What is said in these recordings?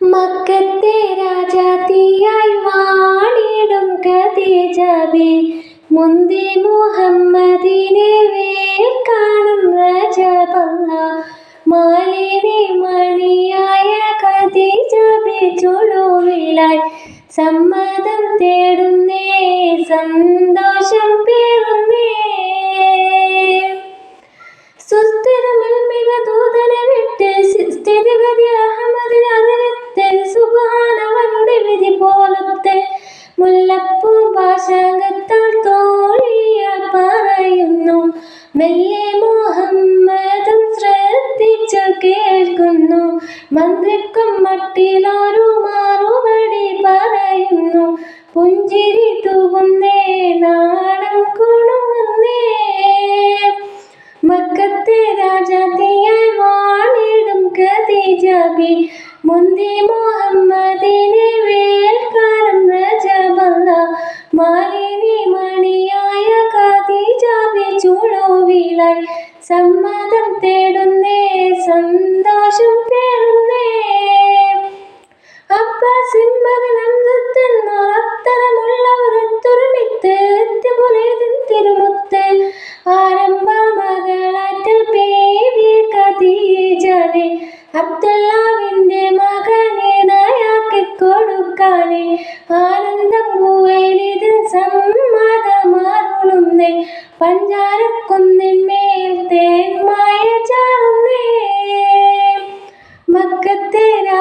മക്കത്തെ രാജാതിയായി വാണിടും ഖദീജബി മുന്തി മുഹമ്മദിനെ വേൽക്കാനും റജബല്ല. മാലിനി മണിയായ ഖദീജബി ചുടുവിലായി സമ്മതം തേടുന്നേ സന്തോഷം പേറുന്നേ. മന്ത്രിക്കും മട്ടിലൊരു മറുപടി പറയുന്നു. പുഞ്ചിരി തൂകുന്നേ നാടം കുണുങ്ങുന്നേ മക്കത്തെ രാജാത്തിയായി വാണിടും ഖദീജബി മുന്തി മുഹമ്മദിനെ വേൽക്കാലം റജബല്ല മാലിനി മണിയായ ഖദീജബി ചുളുവിലായി സമ്മതം തേടുന്നേ സന്തോഷം പേറുന്നേ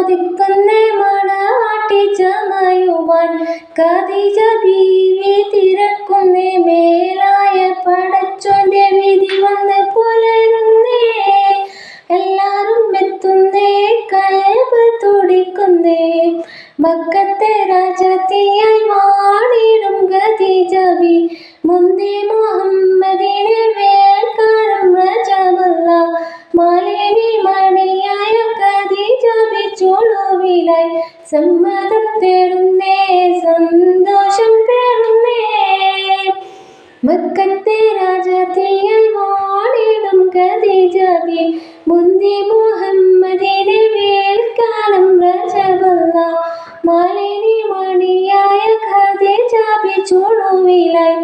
കൊതിക്കുന്നേ മണവാട്ടി ചമയുവാൻ ഖദീജ ബീവി തിരക്കുന്നേ മേലായ പടച്ചോന്റെ വിധി വന്ന് പുലരുന്നേ. എല്ലാരും എത്തുന്നേ കൽബ് തുടിക്കുന്നേ. മക്കത്തെ രാജാത്തിയായി വാണിടും ഖദീജബി മുന്തി മുഹമ്മദിനെ സമ്മതം തേടുന്നേ സന്തോഷം തേടുന്നേ. മക്കത്തെ രാജാത്തിയായി വാണിടും ഖദീജബി മുന്തി മുഹമ്മദിനെ വേൽക്കാലം റജബല്ല മാലിനി മണിയായ ഖദീജബി ചൂടുവിലായി.